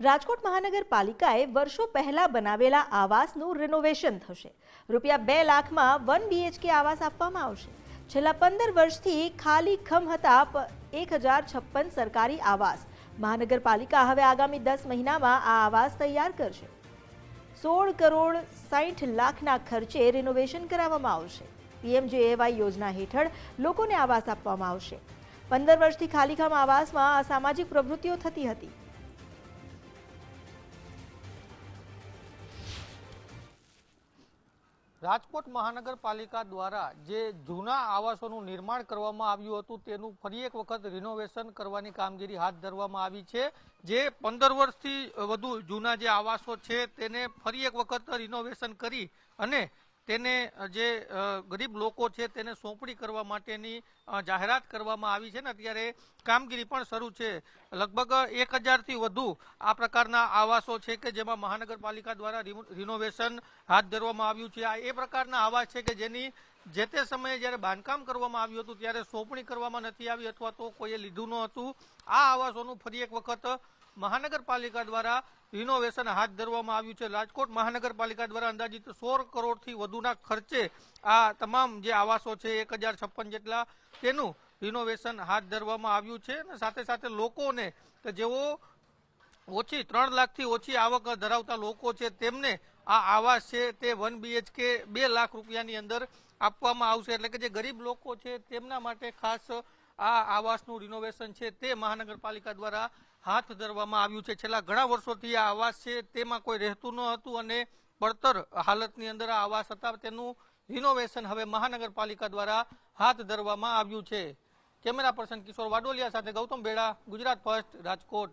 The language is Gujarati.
રાજકોટ મહાનગરપાલિકાએ વર્ષો પહેલા બનાવેલા આવાસનું રિનોવેશન થશે. રૂપિયા બે લાખમાં વન બીએચકે આવાસ આપવામાં આવશે. છેલ્લા પંદર વર્ષથી ખાલી ખમ હતા એક હજાર છપ્પન સરકારી આવાસ. મહાનગરપાલિકા હવે આગામી દસ મહિનામાં આ આવાસ તૈયાર કરશે. સોળ કરોડ સાઠ લાખના ખર્ચે રિનોવેશન કરાવવામાં આવશે. પીએમજેએવાય યોજના હેઠળ લોકોને આવાસ આપવામાં આવશે. પંદર વર્ષથી ખાલીખામ આવાસમાં અસામાજિક પ્રવૃત્તિઓ થતી હતી. રાજકોટ મહાનગરપાલિકા દ્વારા જે જૂના આવાસોનું નિર્માણ કરવામાં આવ્યું હતું, તેનું ફરી એક વખત રિનોવેશન કરવાની કામગીરી હાથ ધરવામાં આવી છે. જે પંદર વર્ષથી વધુ જૂના જે આવાસો છે, તેને ફરી એક વખત રિનોવેશન કરી અને તેને જે ગરીબ લોકો છે તેને સોંપણી કરવા માટેની જાહેરાત કરવામાં આવી છે ને અત્યારે કામગીરી પણ શરૂ છે. લગભગ એક હજારથી વધુ આ પ્રકારના આવાસો છે કે જેમાં મહાનગરપાલિકા દ્વારા રિનોવેશન હાથ ધરવામાં આવ્યું છે. આ એ પ્રકારના આવાસ છે કે જેની, જે તે સમયે જ્યારે બાંધકામ કરવામાં આવ્યું હતું, ત્યારે સોંપણી કરવામાં નથી આવી અથવા તો કોઈએ લીધું ન હતું. આ આવાસોનું ફરી એક વખત મહાનગરપાલિકા દ્વારા રિનોવેશન હાથ ધરવામાં આવ્યું છે. રાજકોટ મહાનગરપાલિકા દ્વારા અંદાજિત સોળ કરોડથી વધુના ખર્ચે આ તમામ જે આવાસો છે, એક હજાર છપ્પન જેટલા, તેનું રિનોવેશન હાથ ધરવામાં આવ્યું છે અને સાથે સાથે લોકોને કે જેઓ ઓછી ત્રણ લાખથી ઓછી આવક ધરાવતા લોકો છે, તેમને આ આવાસ છે તે વન બીએચકે બે લાખ રૂપિયાની અંદર આપવામાં આવશે. એટલે કે જે ગરીબ લોકો છે, તેમના માટે ખાસ આ આવાસનું રિનોવેશન છે તે મહાનગરપાલિકા દ્વારા હાથ ધરવામાં આવ્યું છે. છેલ્લા ઘણા વર્ષોથી આ આવાસ છે, તેમાં કોઈ રહેતું ન હતું અને પડતર હાલતની અંદર આ આવાસ હતા. તેનું રિનોવેશન હવે મહાનગરપાલિકા દ્વારા હાથ ધરવામાં આવ્યું છે. કેમેરા પર્સન કિશોર વાડોલિયા સાથે ગૌતમ બેડા, ગુજરાત ફર્સ્ટ, રાજકોટ.